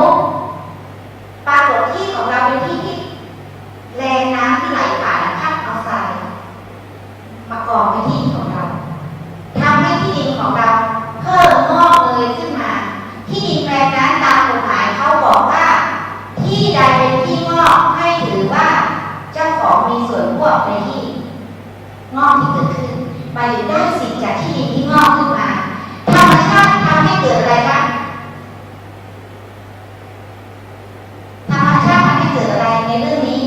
มุติปรากฏที่ของเราเป็นที่ที่แรงน้ำที่ไหลผ่านพัดเอาทรายมากองในที่ของเราทำให้ที่ดินของเราเพิ่มงอกเงยขึ้นมา ที่ดินแปลงนั้นตามกฎหมายเขาบอกว่า ที่ใดเป็นที่งอกให้ถือว่าเจ้าของมีส่วนร่วมในที่งอกที่เกิดขึ้นหมายถึงได้สิทธิ์จากที่ดินที่งอกขึ้นมา ธรรมชาติทำให้เกิดอะไรบ้างธรรมชาติทำให้เกิดอะไรในเรื่องนี้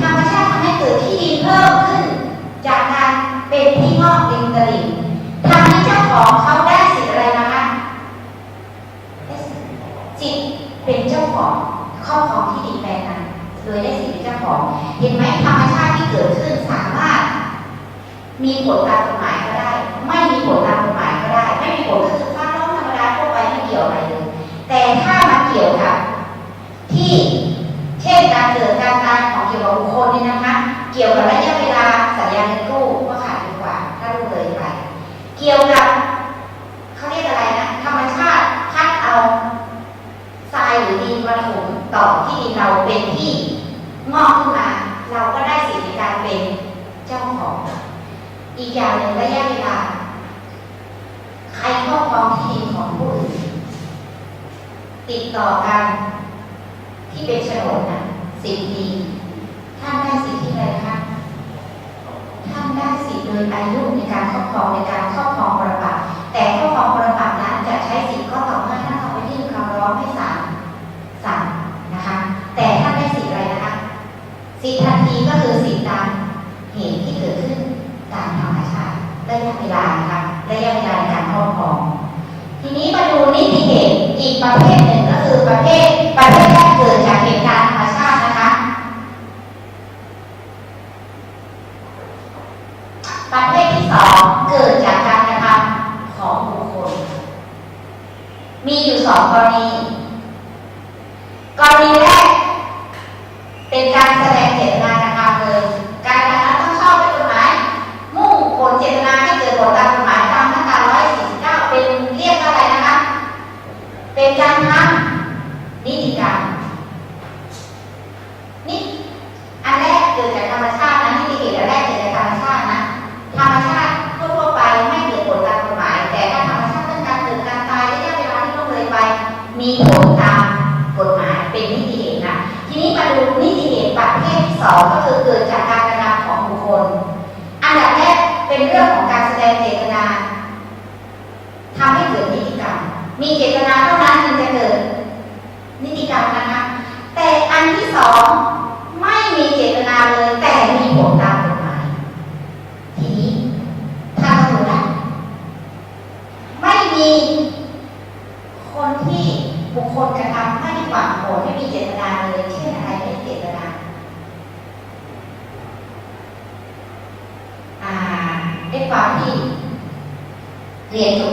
ธรรมชาติทำให้เกิดที่ดินเพิ่มขึ้น จากการเป็นที่งอกริมตลิ่งทำให้เจ้าของเขาได้สิทธิ์อะไรมาคะได้สิทธิ์สิทธิ์เป็นเจ้าของครอบครองที่ดินแปลงนั้น โดยได้สิทธิ์เป็นเจ้าของ เห็นไหมธรรมชาติที่เกิดขึ้นสามารถ มีผลตามกฎหมายก็ได้ ไม่มีผลตามกฎหมายก็ได้ ไม่มีผลก็คือฟ้าร้องธรรมดาทั่วไปไม่เกี่ยวอะไรเลย แต่ถ้ามันเกี่ยวกับที่เช่นการเกิดการตายของเกี่ยวกับบุคคลนี่นะคะ เกี่ยวกับระยะเวลาสัญญาเงินกู้ก็ขาดดีกว่า ถ้ารู้เลยไป เกี่ยวกับเขาเรียกอะไรนะธรรมชาติพัดเอาทรายหรือดินมาถมต่อที่ดินเราเป็นที่งอกขึ้นมา เราก็ได้สิทธิในการเป็นเจ้าของ อีกอย่างหนึ่งระยะเวลาใครครอบครองที่ดินของผู้อื่นติดต่อกัน ที่เป็นโฉนดนะสิบปีท่านได้สิทธิอะไรคะท่าน ได้สิทธิโดยอายุในการครอบครองในการครอบครองปรปักษ์แต่ครอบครองปรปักษ์นั้นจะใช้สิทธิก็ต่อเมื่อท่านเอาไปยื่นคำร้องให้ศาลสั่งนะคะ แต่ท่านได้สิทธิอะไรนะคะสิทธิทันทีก็คือสิทธิ์ตามเหตุที่เกิดขึ้นตามธรรมชาติระยะเวลานะคะระยะเวลาในการครอบครอง ทีนี้มาดูนิติเหตุอีกประเภทหนึ่งก็คือประเภทประเภทแรกเกิดจากเห ให้เกิดนิติกรรม มีเจตนาเท่านั้นจึงจะเกิดนิติกรรมนะคะ แต่อันที่สองไม่มีเจตนาเลย แต่มีผลตามกฎหมาย ทีนี้ถ้าสมมติไม่มีคนที่บุคคลกระทำไม่ได้หวังผลไม่มีเจตนาเลยเช่นอะไรไม่มีเจตนาอ่าด้วยความที่เรียนจบ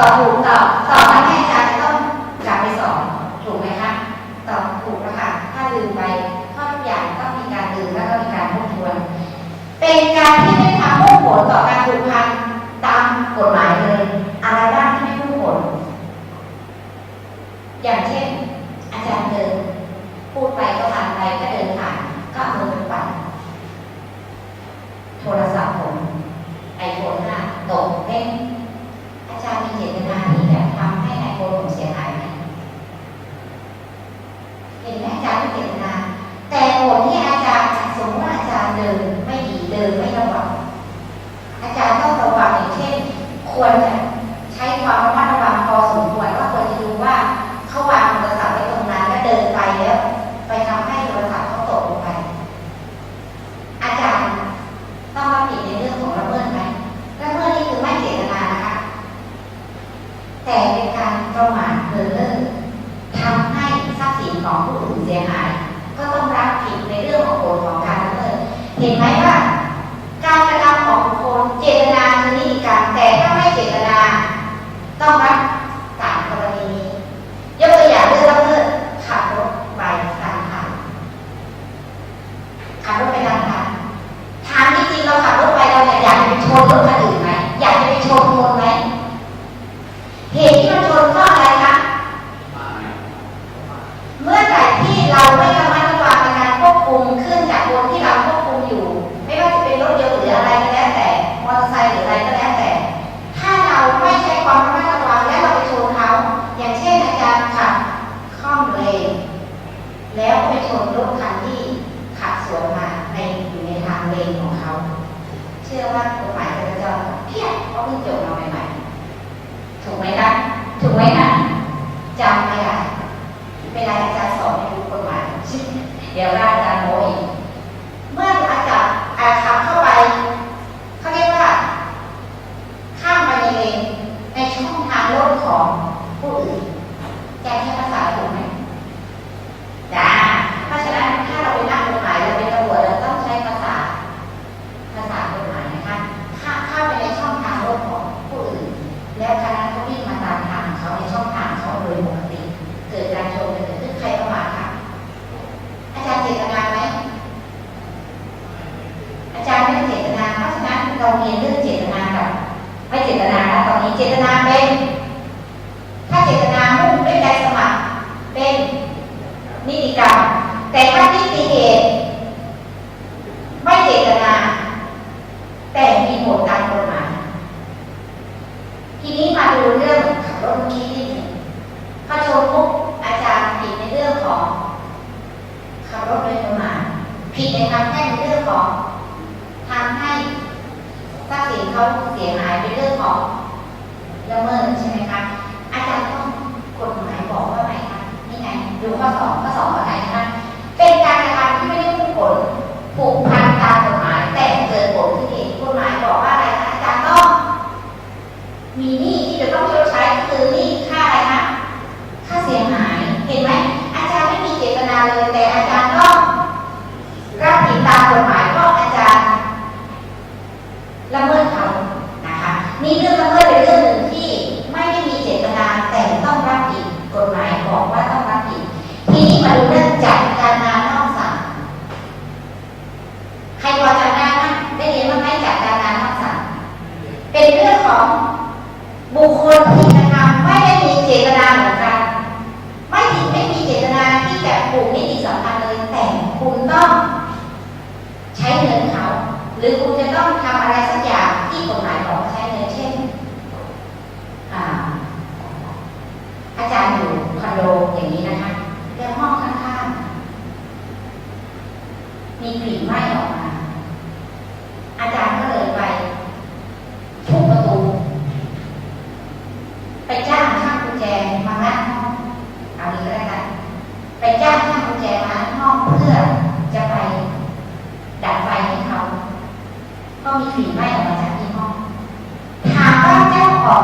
ตอบถูกตอบตอบแล้วแม่อาจารย์จะต้องกลับไปสอนถูกไหมคะตอบถูกแล้วค่ะถ้าลืมไปข้อทุกอย่างต้องมีการลืมแล้วก็มีการทบทวน เป็นการที่ไม่ทำมุ่งผลต่อการผูกพันตามกฎหมายเลยอะไรบ้างที่ไม่มุ่งผล อย่างเช่น อาจารย์เดินพูดไปก็ผ่านไปก็เดินผ่านก็มือไปปัดโทรศัพท์ผมไอโฟนห้าตกเด้ง เจตนาที่จะทำให้ไอโฟนผมเสียหายไหมเห็นไหมอาจารย์มีเจตนา แต่ผลที่อาจารย์สมมติว่าอาจารย์เดินไม่ดีเดินไม่ระวังอาจารย์ต้องระวังอย่างเช่น ควรจะใช้ความระมัดระวังพอสมควรว่าควรจะดูว่าเขาวางโทรศัพท์ไว้ตรงนั้นแล้วเดินไปแล้ว ไปทำให้โทรศัพท์เขาตกลงไป อาจารย์ต้องรับผิดในเรื่องของละเมิดไหมละเมิดนี่คือไม่เจตนานะคะ แต่เป็นการประมาทเลินเล่อทำให้ทรัพย์สิน ของผู้อื่นเสียหาย ก็ต้องรับผิดในเรื่องของผลของการละเมิดเห็นไหมว่า การกระทำของคนเจตนาคือนิติกรรมแต่ถ้าไม่เจตนา ต้องรับ 快递弟弟。 มีหนี้ที่จะต้องชดใช้คือหนี้ ผีไล่ออกมาจากที่ห้องถามว่าเจ้าของ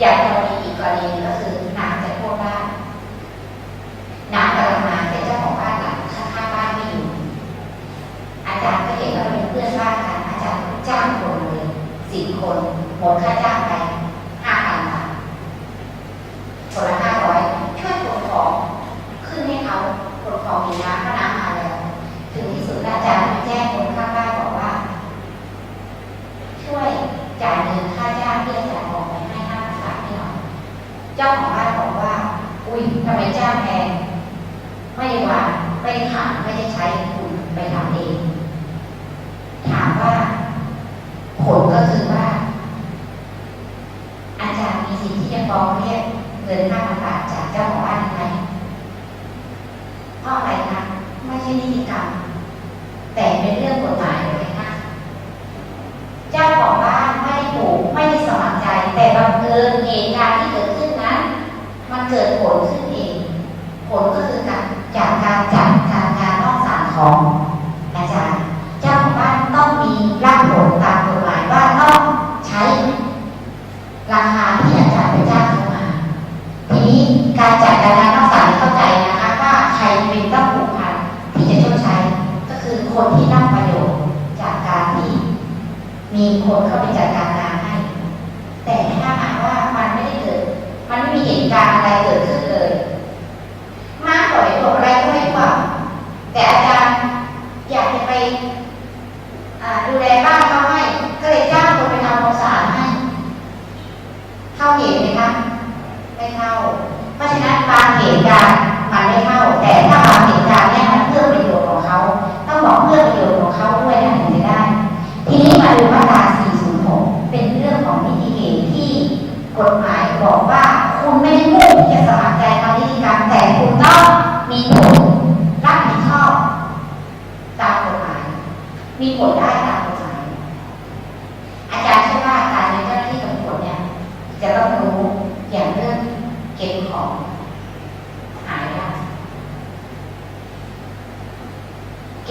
อย่างกรณีอีกกรณีก็คือน้ำจะท่วมบ้านน้ำกำลังมาแต่เจ้าของบ้านหลังข้างๆบ้านไม่อยู่อาจารย์ก็เห็นว่าเป็นเพื่อนบ้านกันอาจารย์จ้างคนเลยสี่คนหมดค่าจ้าง ไปถามไม่ได้ใช้คุณไปถามเอง ถามว่า ผลก็คือว่า อาจารย์มีสิทธิ์ที่จะฟ้องเรียกเงินห้า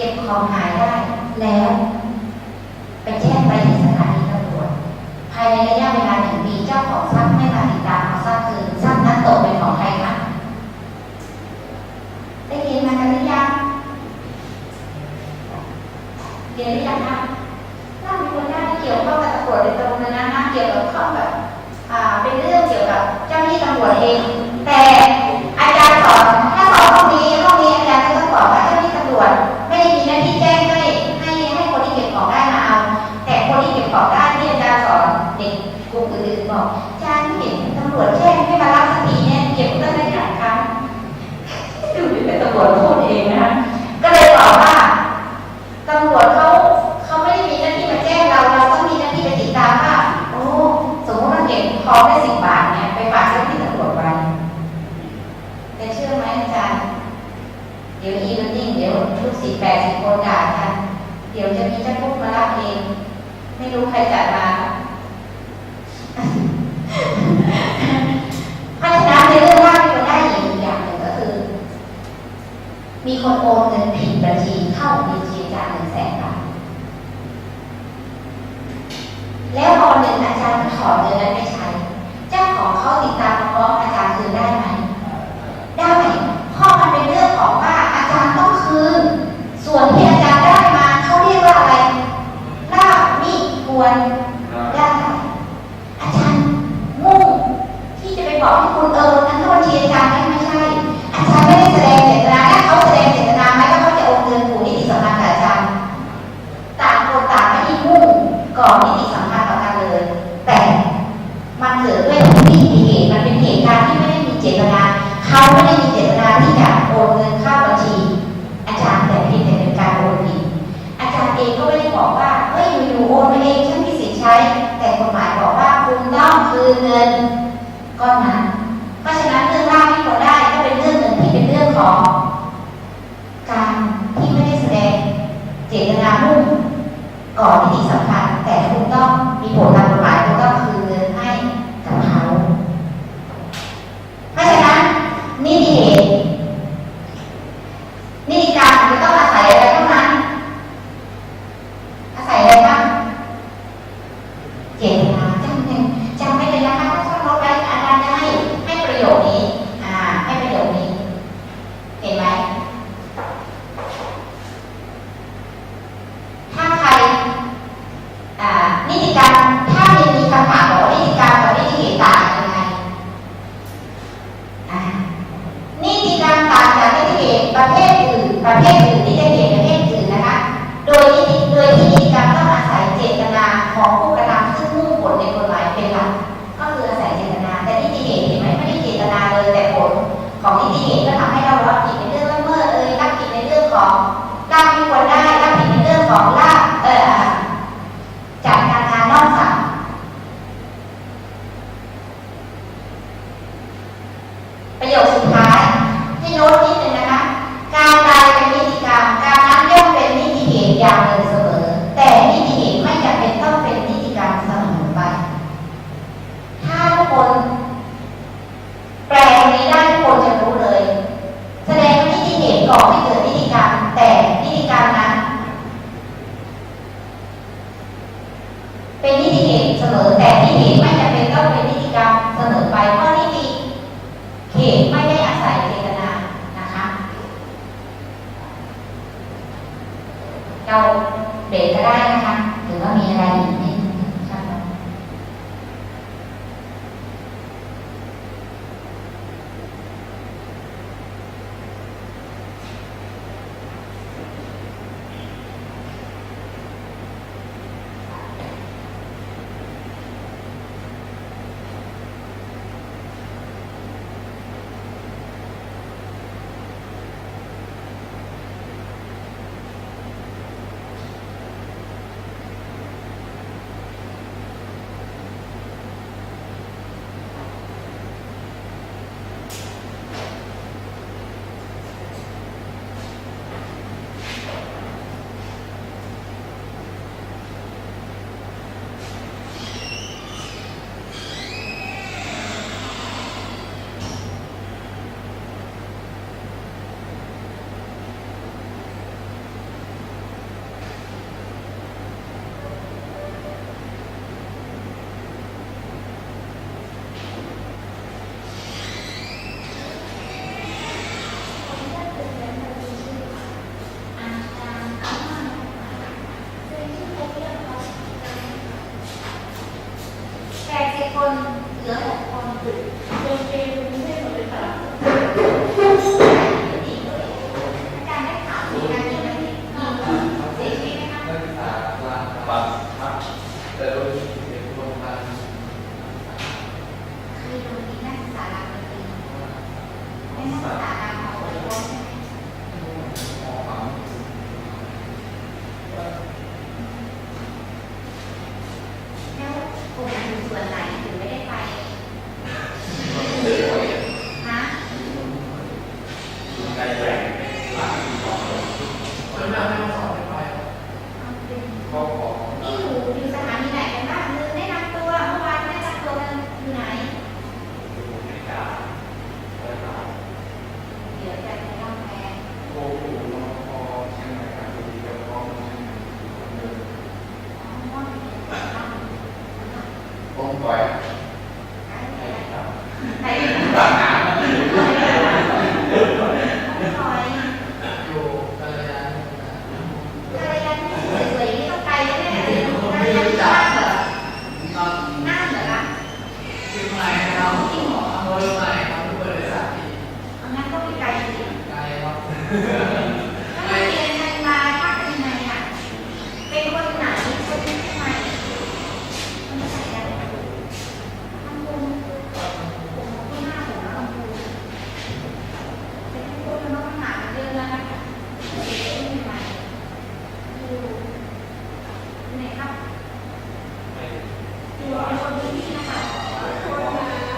เก็บของหายได้แล้ว ไปแจ้งไปที่สถานีตำรวจภายในระยะเวลาหนึ่งปีเจ้าของทรัพย์ไม่มาติดตามเอาทรัพย์คืนทรัพย์นั้นตกเป็นของใครคะได้ยินมากันหรือยังเรียนหรือยังคะน่ามีคนน่าเกี่ยวข้องกับตำรวจโดยตรงเลยนะนะเกี่ยวกับข้อแบบ อ่า เป็นเรื่องเกี่ยวกับเจ้าหน้าที่ตำรวจเอง มีคนโอนเงิน Amen. คนเหลือหกคนเป็น ในแหล่งหลักที่เหมาะสม